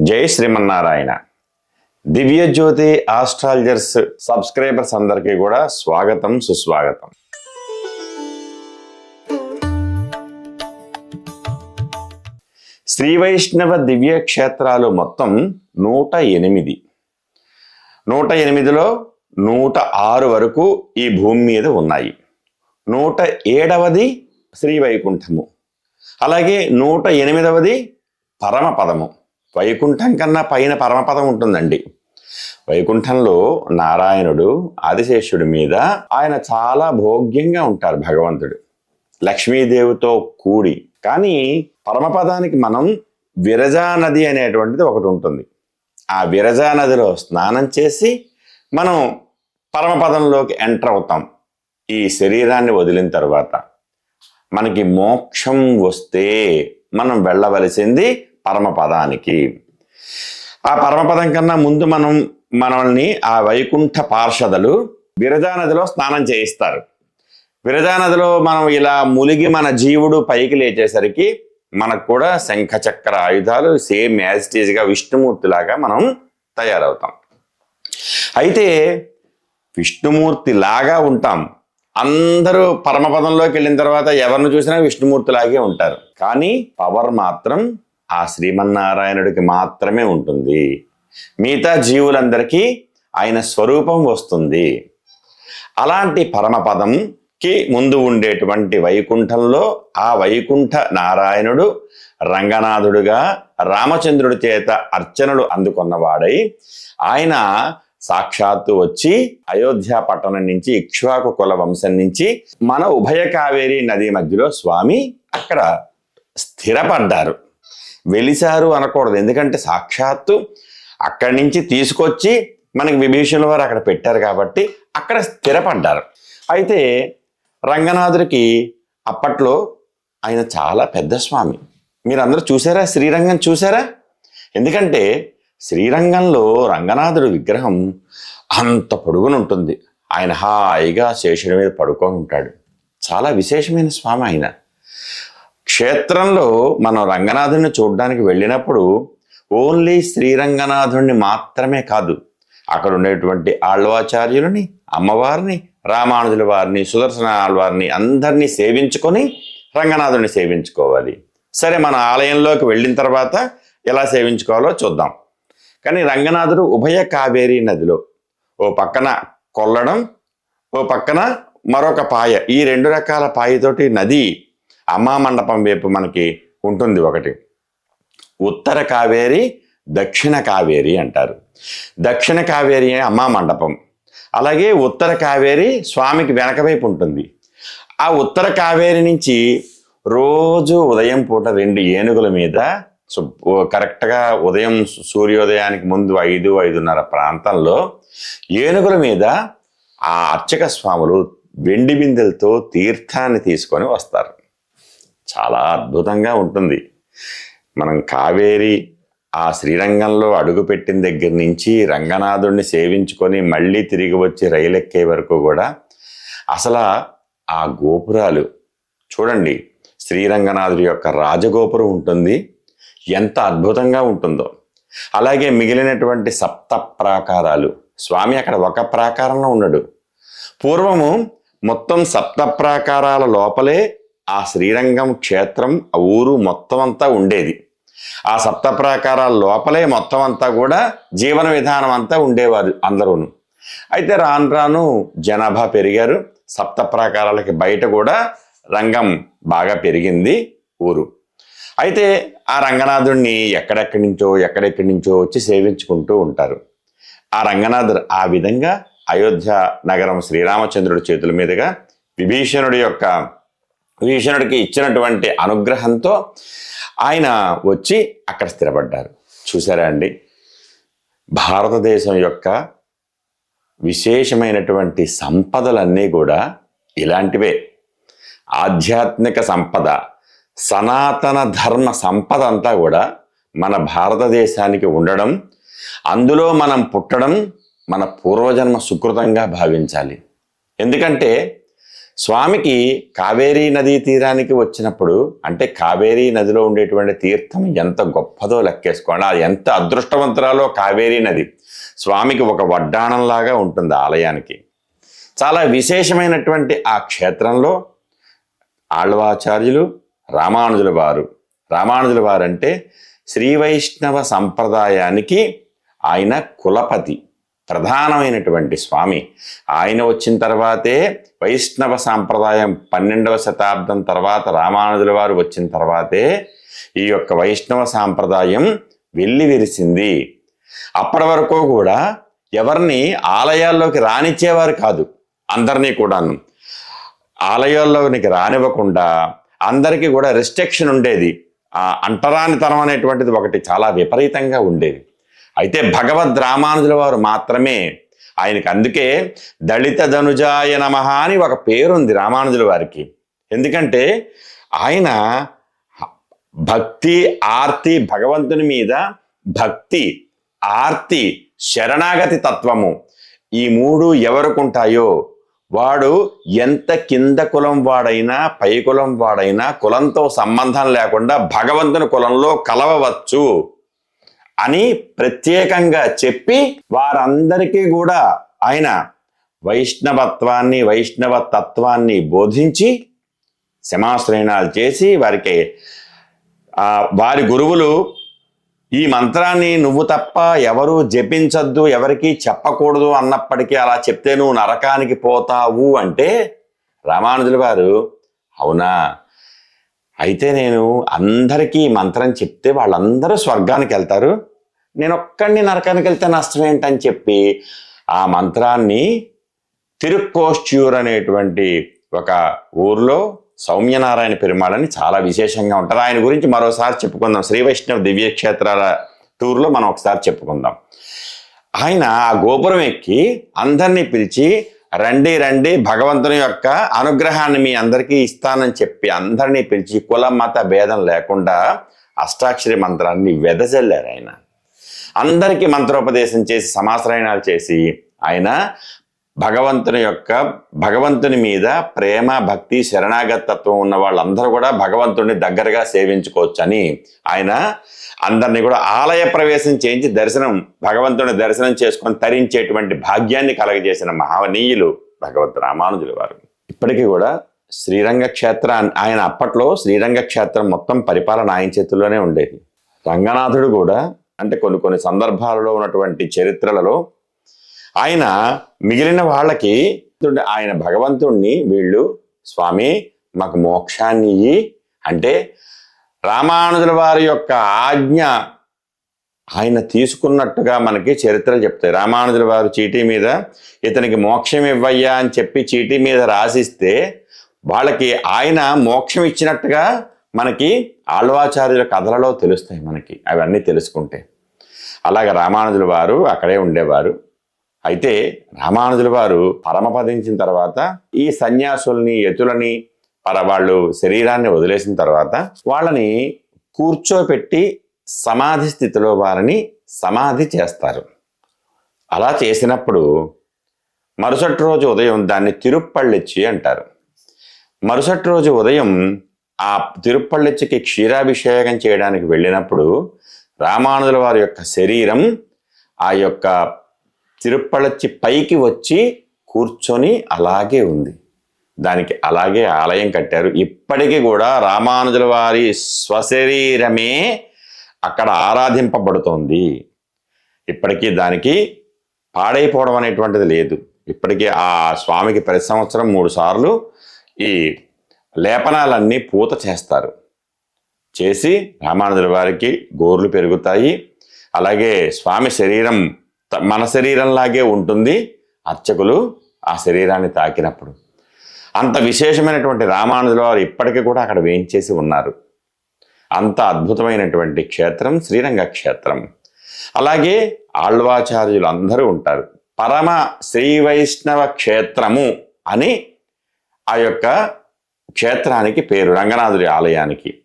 జై Srimannarayana. Divya Jyothi astrologers subscribers అందరికీ కూడా స్వాగతం సుస్వాగతం. శ్రీ వైష్ణవ దివ్య క్షేత్రాలు మొత్తం నూట ఎనిమిది. నూట ఎనిమిదిలో నూట ఆరు వరకు ఈ భూమి మీద ఉన్నాయి. నూట ఏడవది శ్రీ వైకుంఠము. అలాగే నూట ఎనిమిదవది పరమపదము. వైకుంఠం కన్నా పైన పరమపదం ఉంటుందండి. వైకుంఠంలో నారాయణుడు ఆదిశేషుడి మీద ఆయన చాలా భోగ్యంగా ఉంటారు భగవంతుడు. లక్ష్మీదేవితో కూడి. కానీ పరమపదానికి మనం విరజానది అనేటువంటిది ఒకటి ఉంటుంది. ఆ విరజానదిలో స్నానం చేసి మనం పరమపదంలోకి ఎంటర్ అవుతాం. ఈ శరీరాన్ని వదిలిన తర్వాత. మనకి మోక్షం వస్తే మనం వెళ్ళవలసింది పరమపదానికి. ఆ పరమపదం కన్నా ముందు మనం మనల్ని ఆ వైకుంఠ పార్షదలు విరజానదిలో స్నానం చేయిస్తారు. విరజానదిలో మనం ఇలా ములిగి మన జీవుడు పైకి లేచేసరికి మనకు కూడా శంఖ చక్ర ఆయుధాలు సేమ్ యాజిటీజ్గా విష్ణుమూర్తిలాగా మనం తయారవుతాం. అయితే విష్ణుమూర్తి లాగా ఉంటాం. అందరూ పరమపదంలోకి వెళ్ళిన తర్వాత ఎవరిని చూసినా విష్ణుమూర్తిలాగే ఉంటారు. కానీ పవర్ మాత్రం ఆ శ్రీమన్నారాయణుడికి మాత్రమే ఉంటుంది. మిగతా జీవులందరికీ ఆయన స్వరూపం వస్తుంది. అలాంటి పరమపదంకి ముందు ఉండేటువంటి వైకుంఠంలో ఆ వైకుంఠ నారాయణుడు రంగనాథుడుగా రామచంద్రుడి చేత అర్చనలు అందుకున్నవాడై ఆయన సాక్షాత్తు వచ్చి అయోధ్య పట్టణం నుంచి ఇక్ష్వాకు కుల వంశం నుంచి మన ఉభయ కావేరి నది మధ్యలో స్వామి అక్కడ స్థిరపడ్డారు. వెలిశారు అనకూడదు. ఎందుకంటే సాక్షాత్తు అక్కడి నుంచి తీసుకొచ్చి మనకి విభీషణుల వారు అక్కడ పెట్టారు కాబట్టి అక్కడ స్థిరపడ్డారు. అయితే రంగనాథుడికి అప్పట్లో ఆయన చాలా పెద్ద స్వామి. మీరందరూ చూసారా? శ్రీరంగం చూసారా? ఎందుకంటే శ్రీరంగంలో రంగనాథుడి విగ్రహం అంత పొడుగున ఉంటుంది. ఆయన హాయిగా శేషుడి మీద పడుకొని ఉంటాడు. చాలా విశేషమైన స్వామి ఆయన. క్షేత్రంలో మనం రంగనాథుడిని చూడడానికి వెళ్ళినప్పుడు ఓన్లీ శ్రీరంగనాథుడిని మాత్రమే కాదు అక్కడ ఉండేటువంటి ఆళ్వాచార్యులని అమ్మవారిని రామానుజుల వారిని సుదర్శన వారిని అందరినీ సేవించుకొని రంగనాథుడిని సేవించుకోవాలి. సరే మన ఆలయంలోకి వెళ్ళిన తర్వాత ఎలా సేవించుకోవాలో చూద్దాం. కానీ రంగనాథుడు ఉభయ కావేరీ నదిలో ఓ పక్కన కొల్లడం ఓ పక్కన మరొక పాయ. ఈ రెండు రకాల పాయతోటి నది మండపం వైపు మనకి ఉంటుంది ఒకటి. ఉత్తర కావేరి దక్షిణ కావేరి అంటారు. దక్షిణ కావేరి అమ్మా మండపం. అలాగే ఉత్తర కావేరి స్వామికి వెనక వైపు ఉంటుంది. ఆ ఉత్తర కావేరి నుంచి రోజు ఉదయం పూట రెండు ఏనుగుల మీద సు- ఓ కరెక్ట్గా ఉదయం సూర్యోదయానికి ముందు ఐదు ఐదున్నర ప్రాంతంలో ఏనుగుల మీద ఆ అర్చక స్వాములు వెండి బిందెలతో తీర్థాన్ని తీసుకొని వస్తారు. చాలా అద్భుతంగా ఉంటుంది. మనం కావేరి ఆ శ్రీరంగంలో అడుగుపెట్టిన దగ్గర నుంచి రంగనాథుడిని సేవించుకొని మళ్ళీ తిరిగి వచ్చి రైలు ఎక్కే వరకు కూడా అసలు ఆ గోపురాలు చూడండి శ్రీరంగనాథుడి యొక్క రాజగోపురం ఉంటుంది. ఎంత అద్భుతంగా ఉంటుందో. అలాగే మిగిలినటువంటి సప్త ప్రాకారాలు. స్వామి అక్కడ ఒక ప్రాకారంలో ఉన్నాడు. పూర్వము మొత్తం సప్త ప్రాకారాల లోపలే ఆ శ్రీరంగం క్షేత్రం ఆ ఊరు మొత్తం అంతా ఉండేది. ఆ సప్త ప్రాకారాల లోపలే మొత్తం అంతా కూడా జీవన విధానం అంతా ఉండేవారు అందరూను. అయితే రాను రాను జనాభా పెరిగారు. సప్త ప్రాకారాలకి బయట కూడా రంగం బాగా పెరిగింది ఊరు. అయితే ఆ రంగనాథుణ్ణి ఎక్కడెక్కడి నుంచో ఎక్కడెక్కడి నుంచో వచ్చి సేవించుకుంటూ ఉంటారు. ఆ రంగనాథుడు ఆ విధంగా అయోధ్య నగరం శ్రీరామచంద్రుడి చేతుల మీదుగా విభీషణుడి యొక్క విభీషణుడికి ఇచ్చినటువంటి అనుగ్రహంతో ఆయన వచ్చి అక్కడ స్థిరపడ్డారు. చూసారా అండి? భారతదేశం యొక్క విశేషమైనటువంటి సంపదలన్నీ కూడా ఇలాంటివే. ఆధ్యాత్మిక సంపద సనాతన ధర్మ సంపద అంతా కూడా మన భారతదేశానికి ఉండడం అందులో మనం పుట్టడం మన పూర్వజన్మ సుకృతంగా భావించాలి. ఎందుకంటే స్వామికి కావేరీ నదీ తీరానికి వచ్చినప్పుడు అంటే కావేరీ నదిలో ఉండేటువంటి తీర్థం ఎంత గొప్పదో లెక్కేసుకోండి. అది ఎంత అదృష్టవంతరాలో కావేరీ నది. స్వామికి ఒక వడ్డాణంలాగా ఉంటుంది ఆలయానికి. చాలా విశేషమైనటువంటి ఆ క్షేత్రంలో ఆళ్వాచార్యులు రామానుజుల వారు. రామానుజుల వారు అంటే శ్రీ వైష్ణవ సంప్రదాయానికి ఆయన కులపతి. ప్రధానమైనటువంటి స్వామి. ఆయన వచ్చిన తర్వాతే వైష్ణవ సాంప్రదాయం పన్నెండవ శతాబ్దం తర్వాత రామానుజుల వారు వచ్చిన తర్వాతే ఈ యొక్క వైష్ణవ సాంప్రదాయం వెళ్ళి విరిసింది. అప్పటి వరకు కూడా ఎవరిని ఆలయాల్లోకి రానిచ్చేవారు కాదు. అందరినీ కూడాను. ఆలయాల్లోనికి రానివ్వకుండా అందరికీ కూడా రిస్ట్రిక్షన్ ఉండేది. ఆ అంటరానితనం అనేటువంటిది ఒకటి చాలా విపరీతంగా ఉండేది. అయితే భగవద్ రామానుజుల వారు మాత్రమే ఆయనకి అందుకే దళిత ధనుజాయ నమ అని ఒక పేరుంది రామానుజుల వారికి. ఎందుకంటే ఆయన భక్తి ఆర్తి భగవంతుని మీద భక్తి ఆర్తి శరణాగతి తత్వము ఈ మూడు ఎవరికుంటాయో? వాడు ఎంత కింద కులం వాడైనా పై కులం వాడైనా కులంతో సంబంధం లేకుండా భగవంతుని కులంలో కలవవచ్చు. అని ప్రత్యేకంగా చెప్పి వారందరికీ కూడా ఆయన వైష్ణవత్వాన్ని వైష్ణవ తత్వాన్ని బోధించి శమాశ్రయణాలు చేసి వారికి వారి గురువులు ఈ మంత్రాన్ని నువ్వు తప్ప ఎవరు జపించద్దు ఎవరికి చెప్పకూడదు అన్నప్పటికీ అలా చెప్తే నువ్వు నరకానికి పోతావు అంటే రామానుజుల వారు అవునా? అయితే నేను అందరికీ మంత్రం చెప్తే వాళ్ళందరూ స్వర్గానికి వెళ్తారు. నేను ఒక్కడిని నరకానికి వెళ్తే నష్టం ఏంటని చెప్పి ఆ మంత్రాన్ని తిరుక్కోశ్చ్యూర్ అనేటువంటి ఒక ఊర్లో సౌమ్యనారాయణ పెరుమాళని చాలా విశేషంగా ఉంటారు. ఆయన గురించి మరోసారి చెప్పుకుందాం. శ్రీ వైష్ణవ దివ్యక్షేత్రాల టూర్లో మనం ఒకసారి చెప్పుకుందాం. ఆయన ఆ గోపురం ఎక్కి అందరినీ పిలిచి రండి రండి భగవంతుని యొక్క అనుగ్రహాన్ని మీ అందరికీ ఇస్తానని చెప్పి అందరినీ పిలిచి కుల మత భేదం లేకుండా అష్టాక్షరి మంత్రాన్ని వెదజల్లారు ఆయన. అందరికీ మంత్రోపదేశం చేసి సమాశ్రయణాలు చేసి ఆయన భగవంతుని యొక్క భగవంతుని మీద ప్రేమ భక్తి శరణాగతత్వం ఉన్న వాళ్ళందరూ కూడా భగవంతుడిని దగ్గరగా సేవించుకోవచ్చు అని ఆయన అందరినీ కూడా ఆలయ ప్రవేశం చేయించి దర్శనం భగవంతుని దర్శనం చేసుకొని తరించేటువంటి భాగ్యాన్ని కలగజేసిన మహానీయులు భగవత్ రామానుజుల వారు ఇప్పటికీ కూడా శ్రీరంగ క్షేత్ర ఆయన అప్పట్లో శ్రీరంగ క్షేత్రం మొత్తం పరిపాలన ఆయన చేతుల్లోనే ఉండేది. రంగనాథుడు కూడా అంటే కొన్ని కొన్ని సందర్భాలలో ఉన్నటువంటి చరిత్రలలో ఆయన మిగిలిన వాళ్ళకి ఆయన భగవంతుణ్ణి వీళ్ళు స్వామి మాకు మోక్షాన్ని ఇయ్యి అంటే రామానుజుల వారి యొక్క ఆజ్ఞ ఆయన తీసుకున్నట్టుగా మనకి చరిత్రలు చెప్తాయి. రామానుజుల వారు చీటీ మీద ఇతనికి మోక్షం ఇవ్వయ్యా అని చెప్పి చీటీ మీద రాసిస్తే వాళ్ళకి ఆయన మోక్షం ఇచ్చినట్టుగా మనకి ఆళ్వాచార్యుల కథలలో తెలుస్తాయి మనకి అవన్నీ తెలుసుకుంటే. అలాగే రామానుజుల వారు అక్కడే ఉండేవారు. అయితే రామానుజుల వారు పరమపదించిన తర్వాత ఈ సన్యాసుల్ని యతులని వాళ్ళు శరీరాన్ని వదిలేసిన తర్వాత వాళ్ళని కూర్చోపెట్టి సమాధి స్థితిలో వారిని సమాధి చేస్తారు. అలా చేసినప్పుడు మరుసటి రోజు ఉదయం దాన్ని తిరుప్పళ్ళిచ్చి అంటారు. మరుసటి రోజు ఉదయం ఆ తిరుప్పళ్ళెచ్చికి క్షీరాభిషేకం చేయడానికి వెళ్ళినప్పుడు రామానుజుల వారి యొక్క శరీరం ఆ యొక్క తిరుప్పళచ్చి పైకి వచ్చి కూర్చొని అలాగే ఉంది. దానికి అలాగే ఆలయం కట్టారు. ఇప్పటికీ కూడా రామానుజుల వారి స్వశరీరమే అక్కడ ఆరాధింపబడుతోంది. ఇప్పటికీ దానికి పాడైపోవడం అనేటువంటిది లేదు. ఇప్పటికీ ఆ స్వామికి ప్రతి సంవత్సరం మూడు సార్లు ఈ లేపనాలన్నీ పూత చేస్తారు. చేసి రామానుజుల వారికి గోర్లు పెరుగుతాయి. అలాగే స్వామి శరీరం త- మన శరీరంలాగే ఉంటుంది అర్చకులు ఆ శరీరాన్ని తాకినప్పుడు. అంత విశేషమైనటువంటి రామానుజుల వారు ఇప్పటికీ కూడా అక్కడ వేయించేసి ఉన్నారు. అంత అద్భుతమైనటువంటి క్షేత్రం శ్రీరంగ క్షేత్రం. అలాగే ఆళ్వాచార్యులు అందరూ ఉంటారు. పరమ శ్రీ వైష్ణవ క్షేత్రము అని ఆ యొక్క క్షేత్రానికి పేరు రంగనాథుడి ఆలయానికి.